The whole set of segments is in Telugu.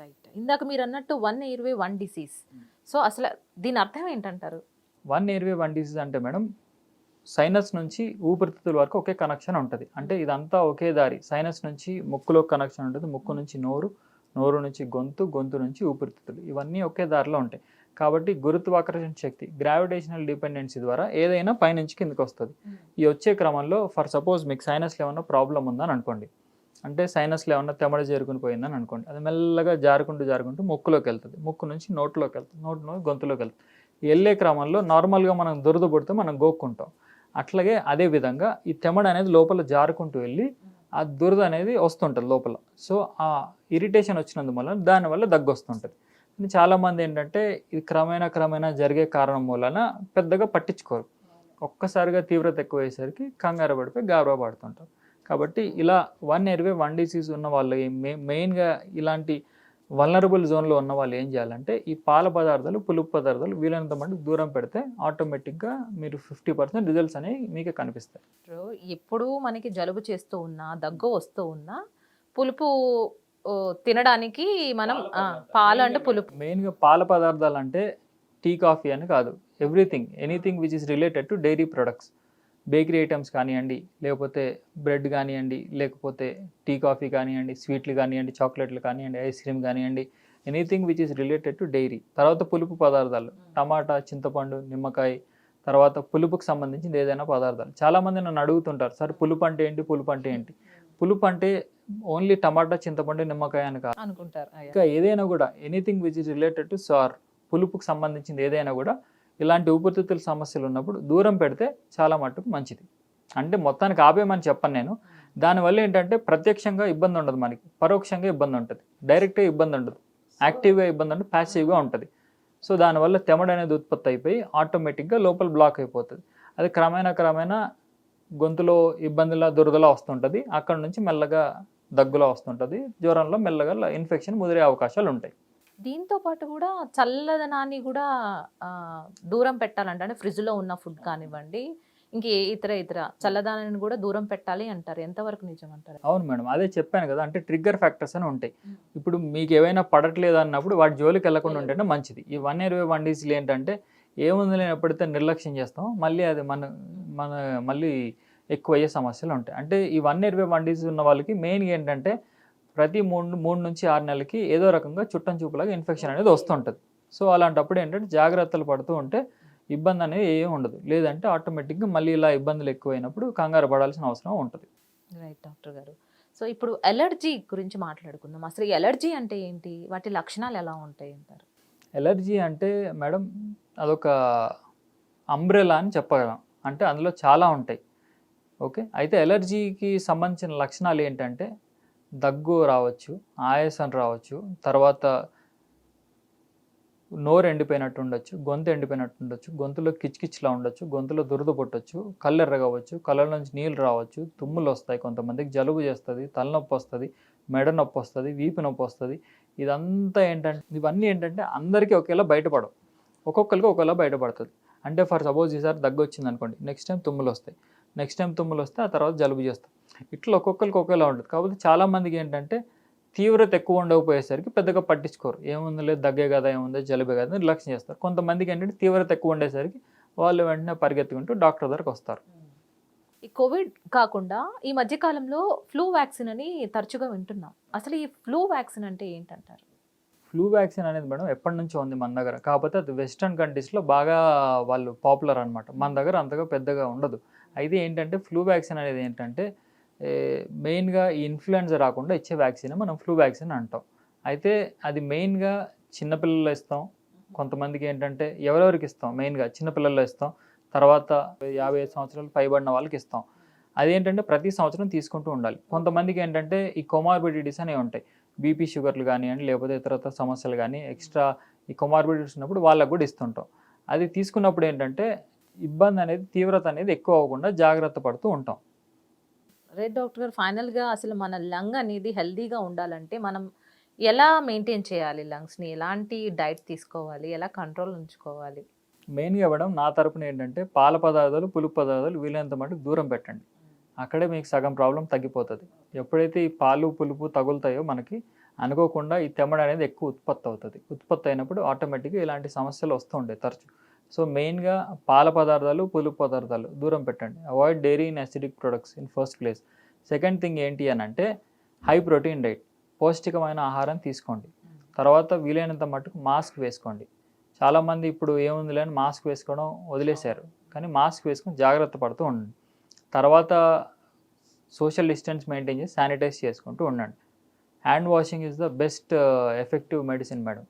రైట్ ఇందాక మీరు అన్నట్టు వన్ ఇరవై వన్ డిసీజ్ సో అసలు దీని అర్థం ఏంటంటారు? వన్ ఎయిర్వే వన్ డిసీజ్ అంటే మేడం సైనస్ నుంచి ఊపిరితిత్తుల వరకు ఒకే కనెక్షన్ ఉంటుంది. అంటే ఇదంతా ఒకే దారి. సైనస్ నుంచి ముక్కులో కనెక్షన్ ఉంటుంది. ముక్కు నుంచి నోరు నోరు నుంచి గొంతు గొంతు నుంచి ఊపిరితిత్తులు. ఇవన్నీ ఒకే దారిలో ఉంటాయి. కాబట్టి గురుత్వాకర్షణ శక్తి గ్రావిటేషనల్ డిపెండెన్సీ ద్వారా ఏదైనా పైనుంచి కిందకి వస్తుంది. ఈ వచ్చే క్రమంలో ఫర్ సపోజ్ మీకు సైనస్లో ఏమన్నా ప్రాబ్లం ఉందని అనుకోండి. అంటే సైనస్లో ఏమన్నా తెమడ చేరుకుని పోయిందని అనుకోండి. అది మెల్లగా జారుకుంటూ జారుకుంటూ ముక్కులోకి వెళ్తుంది. ముక్కు నుంచి నోట్లోకి వెళ్తుంది. నోటి నుంచి గొంతులోకి వెళ్తుంది. వెళ్ళే క్రమంలో నార్మల్గా మనం దురద పుడితే మనం గోక్కుంటాం. అట్లాగే అదే విధంగా ఈ తెమడ అనేది లోపల జారుకుంటూ వెళ్ళి ఆ దురద అనేది వస్తుంటుంది లోపల. సో ఆ ఇరిటేషన్ వచ్చినందువల్ల దానివల్ల దగ్గు వస్తుంటుంది. కానీ చాలామంది ఏంటంటే ఇది క్రమేణా క్రమేణా జరిగే కారణం మూలన పెద్దగా పట్టించుకోరు. ఒక్కసారిగా తీవ్రత ఎక్కువ అయ్యేసరికి కంగారు పడిపోయి గాబరా పడుతుంటారు. కాబట్టి ఇలా వన్ ఎయిర్వే వన్ డిసీజ్ ఉన్న వాళ్ళు మె- మెయిన్గా ఇలాంటి వల్నరబుల్ జోన్లో ఉన్న వాళ్ళు ఏం చేయాలంటే ఈ పాల పదార్థాలు పులుపు పదార్థాలు వీలైనంత మటుకు దూరం పెడితే ఆటోమేటిక్గా మీరు ఫిఫ్టీ పర్సెంట్ రిజల్ట్స్ అనేవి మీకే కనిపిస్తాయి. ఎప్పుడు మనకి జలుబు చేస్తూ ఉన్నా దగ్గు వస్తూ ఉన్నా పులుపు తినడానికి మనం పాలు అంటే పులుపు. మెయిన్గా పాల పదార్థాలు అంటే టీ కాఫీ అని కాదు. Everything anything which is related to dairy products. Bakery items కానివ్వండి లేకపోతే బ్రెడ్ కానివ్వండి లేకపోతే టీ కాఫీ కానివ్వండి స్వీట్లు కానివ్వండి చాక్లెట్లు కానివ్వండి ఐస్ క్రీమ్ కానివ్వండి anything which is related to dairy. తర్వాత పులుపు పదార్థాలు. టమాటా చింతపండు నిమ్మకాయ తర్వాత పులుపుకి సంబంధించింది ఏదైనా పదార్థాలు. చాలామంది నన్ను అడుగుతుంటారు సార్ పులుపు అంటే ఏంటి? పులుపు అంటే ఏంటి? పులుపు అంటే ఓన్లీ టమాటా చింతపండు నిమ్మకాయ అని కాదు. అనుకుంటారు. ఇంకా ఏదైనా కూడా anything which is related to sir పులుపుకి సంబంధించింది ఏదైనా కూడా ఇలాంటి ఊపిరితిత్తుల సమస్యలు ఉన్నప్పుడు దూరం పెడితే చాలా మట్టుకు మంచిది. అంటే మొత్తానికి ఆపేయమని చెప్పను నేను. దానివల్ల ఏంటంటే ప్రత్యక్షంగా ఇబ్బంది ఉండదు మనకి. పరోక్షంగా ఇబ్బంది ఉంటుంది. డైరెక్ట్గా ఇబ్బంది ఉండదు. యాక్టివ్గా ఇబ్బంది ఉండదు. ప్యాసివ్గా ఉంటుంది. సో దానివల్ల తెమడ అనేది ఉత్పత్తి అయిపోయి ఆటోమేటిక్గా లోపల బ్లాక్ అయిపోతుంది. అది క్రమేణా క్రమేణా గొంతులో ఇబ్బందిలా దురదలా వస్తుంటుంది. అక్కడ నుంచి మెల్లగా దగ్గులో వస్తుంటుంది. జ్వరంలో మెల్లగా ఇన్ఫెక్షన్ ముదిరే అవకాశాలు ఉంటాయి దీంతో పాటు కూడా చల్లదనాన్ని కూడా దూరం పెట్టాలంట. అంటే ఫ్రిడ్జ్లో ఉన్న ఫుడ్ కానివ్వండి ఇంక ఇతర ఇతర చల్లదనాన్ని కూడా దూరం పెట్టాలి అంటారు. ఎంతవరకు నిజం అంటారు అవును మేడం అదే చెప్పాను కదా. అంటే ట్రిగ్గర్ ఫ్యాక్టర్స్ అని ఉంటాయి. ఇప్పుడు మీకు ఏవైనా పడట్లేదు అన్నప్పుడు వాటి జోలికి వెళ్ళకుండా ఉంటేనే మంచిది. ఈ వన్ ఇరవై వన్ డీసీలు ఏంటంటే ఏముంది లేని ఎప్పుడైతే నిర్లక్ష్యం చేస్తాం. మళ్ళీ అది మన మన మళ్ళీ ఎక్కువ అయ్యే సమస్యలు ఉంటాయి. అంటే ఈ వన్ ఇరవై వన్ డీసీ ఉన్న వాళ్ళకి మెయిన్గా ఏంటంటే ప్రతి మూడు మూడు నుంచి ఆరు నెలలకి ఏదో రకంగా చుట్టం చూపులాగా ఇన్ఫెక్షన్ అనేది వస్తుంటుంది. సో అలాంటప్పుడు ఏంటంటే జాగ్రత్తలు పడుతూ ఉంటే ఇబ్బంది అనేది ఏం ఉండదు. లేదంటే ఆటోమేటిక్గా మళ్ళీ ఇలా ఇబ్బందులు ఎక్కువైనప్పుడు కంగారు పడాల్సిన అవసరం ఉంటుంది. రైట్ డాక్టర్ గారు. సో ఇప్పుడు ఎలర్జీ గురించి మాట్లాడుకుందాం. అసలు ఎలర్జీ అంటే ఏంటి? వాటి లక్షణాలు ఎలా ఉంటాయి అంటారు? ఎలర్జీ అంటే మేడం అదొక అంబ్రెలా అని చెప్పగలం. అంటే అందులో చాలా ఉంటాయి. ఓకే? అయితే ఎలర్జీకి సంబంధించిన లక్షణాలు ఏంటంటే దగ్గు రావచ్చు ఆయాసం రావచ్చు తర్వాత నోరు ఎండిపోయినట్టు ఉండొచ్చు గొంతు ఎండిపోయినట్టు ఉండొచ్చు గొంతులో కిచ్కిచ్లా ఉండొచ్చు గొంతులో దురద పుట్టొచ్చు కళ్ళెర్రగవచ్చు కళ్ళ నుంచి నీళ్ళు రావచ్చు తుమ్ములు వస్తాయి కొంతమందికి జలుబు చేస్తుంది తలనొప్పి వస్తుంది మెడ నొప్పి వస్తుంది వీపు నొప్పి వస్తుంది. ఇదంతా ఏంటంటే ఇవన్నీ ఏంటంటే అందరికీ ఒకేలా బయటపడవు. ఒక్కొక్కరికి ఒకేలా బయటపడుతుంది. అంటే ఫర్ సపోజ్ ఈసారి దగ్గు వచ్చింది అనుకోండి నెక్స్ట్ టైం తుమ్ములు వస్తాయి. నెక్స్ట్ టైం తుమ్ములు వస్తే ఆ తర్వాత జలుబు చేస్తాం ఇట్లా ఒక్కొక్కరికి ఒకేలా ఉంటుంది. కాబట్టి చాలామందికి ఏంటంటే తీవ్రత ఎక్కువ ఉండకపోయేసరికి పెద్దగా పట్టించుకోరు. ఏముంది లేదు దగ్గే కదా ఏముంది జలుబే కదా నిర్లక్ష్యం చేస్తారు. కొంతమందికి ఏంటంటే తీవ్రత ఎక్కువ ఉండేసరికి వాళ్ళు వెంటనే పరిగెత్తుకుంటూ డాక్టర్ దగ్గరకు వస్తారు. ఈ కోవిడ్ కాకుండా ఈ మధ్య కాలంలో ఫ్లూ వ్యాక్సిన్ అని తరచుగా వింటున్నాం. అసలు ఈ ఫ్లూ వ్యాక్సిన్ అంటే ఏంటంటారు? ఫ్లూ వ్యాక్సిన్ అనేది మేడం ఎప్పటి నుంచో ఉంది మన దగ్గర. కాకపోతే అది వెస్ట్రన్ కంట్రీస్లో బాగా వాళ్ళు పాపులర్ అనమాట మన దగ్గర అంతగా పెద్దగా ఉండదు. అయితే ఏంటంటే ఫ్లూ వ్యాక్సిన్ అనేది ఏంటంటే మెయిన్గా ఈ ఇన్ఫ్లుయెన్జా రాకుండా ఇచ్చే వ్యాక్సిన్ మనం ఫ్లూ వ్యాక్సిన్ అంటాం. అయితే అది మెయిన్గా చిన్నపిల్లల్లో ఇస్తాం. కొంతమందికి ఏంటంటే ఎవరెవరికి ఇస్తాం? మెయిన్గా చిన్నపిల్లల్లో ఇస్తాం. తర్వాత యాభై ఐదు సంవత్సరాలు పైబడిన వాళ్ళకి ఇస్తాం. అదేంటంటే ప్రతి సంవత్సరం తీసుకుంటూ ఉండాలి. కొంతమందికి ఏంటంటే ఈ కొమార్బిడిటీస్ అనేవి ఉంటాయి. బీపీ షుగర్లు కానివ్వండి లేకపోతే ఇతరత సమస్యలు కానీ ఎక్స్ట్రా ఈ కొమార్బిడిటీస్ ఉన్నప్పుడు వాళ్ళకు కూడా ఇస్తుంటాం. అది తీసుకున్నప్పుడు ఏంటంటే ఇబ్బంది అనేది తీవ్రత అనేది ఎక్కువ అవ్వకుండా జాగ్రత్త పడుతూ ఉంటాం. రేట్ డాక్టర్ గారు ఫైనల్గా అసలు మన లంగ్ అనేది హెల్దీగా ఉండాలంటే మనం ఎలా మెయింటైన్ చేయాలి లంగ్స్ని? ఎలాంటి డైట్ తీసుకోవాలి? ఎలా కంట్రోల్ ఉంచుకోవాలి? మెయిన్గా ఇవ్వడం నా తరపున ఏంటంటే పాల పదార్థాలు పులుపు పదార్థాలు వీలైనంత మటుకు దూరం పెట్టండి. అక్కడే మీకు సగం ప్రాబ్లం తగ్గిపోతుంది. ఎప్పుడైతే ఈ పాలు పులుపు తగులుతాయో మనకి అనుకోకుండా ఈ తెమ్మడ అనేది ఎక్కువ ఉత్పత్తి అవుతుంది ఉత్పత్తి అయినప్పుడు ఆటోమేటిక్గా ఇలాంటి సమస్యలు వస్తూ ఉంటాయి తరచు. సో మెయిన్గా పాల పదార్థాలు పులుపు పదార్థాలు దూరం పెట్టండి. Avoid dairy in acidic products in first place second thing ఏంటి అని అంటే హై ప్రోటీన్ డైట్ పౌష్టికమైన ఆహారం తీసుకోండి. తర్వాత వీలైనంత మట్టుకు మాస్క్ వేసుకోండి. చాలామంది ఇప్పుడు ఏముంది లేని మాస్క్ వేసుకోవడం వదిలేశారు. కానీ మాస్క్ వేసుకొని జాగ్రత్త పడుతూ ఉండండి. తర్వాత సోషల్ డిస్టెన్స్ మెయింటైన్ చేసి శానిటైజ్ చేసుకుంటూ ఉండండి. Hand washing is the best effective medicine madam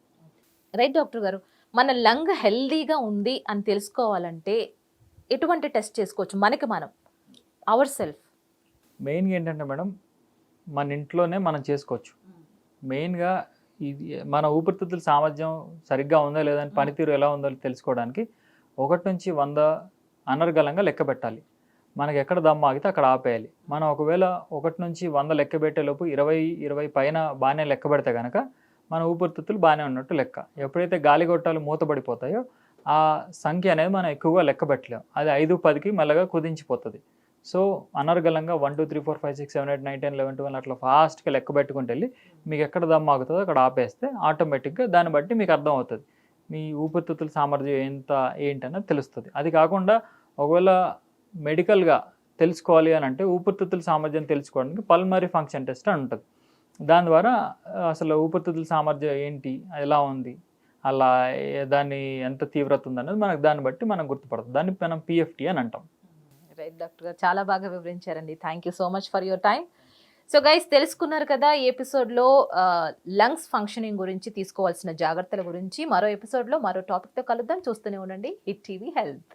right doctor గారు మన లంగ్ హెల్దీగా ఉంది అని తెలుసుకోవాలంటే ఎటువంటి టెస్ట్ చేసుకోవచ్చు? మనకి మనం. Our self. మెయిన్గా ఏంటంటే మేడం మన ఇంట్లోనే మనం చేసుకోవచ్చు. మెయిన్గా ఇది మన ఊపిరితిత్తుల సామర్థ్యం సరిగ్గా ఉందా లేదా పనితీరు ఎలా ఉందో తెలుసుకోవడానికి ఒకటి నుంచి వంద అనర్గళంగా లెక్క పెట్టాలి. మనకి ఎక్కడ దమ్ము ఆగితే అక్కడ ఆపేయాలి. మనం ఒకవేళ ఒకటి నుంచి వంద లెక్క పెట్టేలోపు ఇరవై ఇరవై పైన బాగానే లెక్క పెడితే కనుక మన ఊపిరితిత్తులు బాగానే ఉన్నట్టు లెక్క. ఎప్పుడైతే గాలి గొట్టాలు మూతపడిపోతాయో ఆ సంఖ్య అనేది మనం ఎక్కువగా లెక్క అది ఐదు పదికి మెల్లగా కుదించిపోతుంది. So అనర్గలంగా one two three four five six seven eight nine ten eleven twelve అట్లా ఫాస్ట్గా లెక్క పెట్టుకుంటూ వెళ్ళి మీకు ఎక్కడ దమ్ ఆగుతుందో అక్కడ ఆపేస్తే ఆటోమేటిక్గా దాన్ని బట్టి మీకు అర్థం అవుతుంది. మీ ఊపిరితిత్తుల సామర్థ్యం ఎంత ఏంటన్నది తెలుస్తుంది. అది కాకుండా ఒకవేళ మెడికల్గా తెలుసుకోవాలి అని అంటే ఊపిరితిత్తుల సామర్థ్యం తెలుసుకోవడానికి పల్మరీ ఫంక్షన్ టెస్ట్ అని ఉంటుంది. దాని ద్వారా అసలు ఊపిరితిత్తుల సామర్థ్యం ఏంటి ఎలా ఉంది అలా దాన్ని ఎంత తీవ్రత ఉందన్నది మనకు దాన్ని బట్టి మనం గుర్తుపడుతుంది దాన్ని మనం పిఎఫ్టీ అని అంటాం. రైట్ డాక్టర్ గారు చాలా బాగా వివరించారండి. Thank you so much for your time so guys తెలుసుకున్నారు కదా ఈ ఎపిసోడ్లో లంగ్స్ ఫంక్షనింగ్ గురించి తీసుకోవాల్సిన జాగ్రత్తల గురించి. మరో ఎపిసోడ్లో మరో టాపిక్తో కలుద్దాం. చూస్తూనే ఉండండి. Hit TV health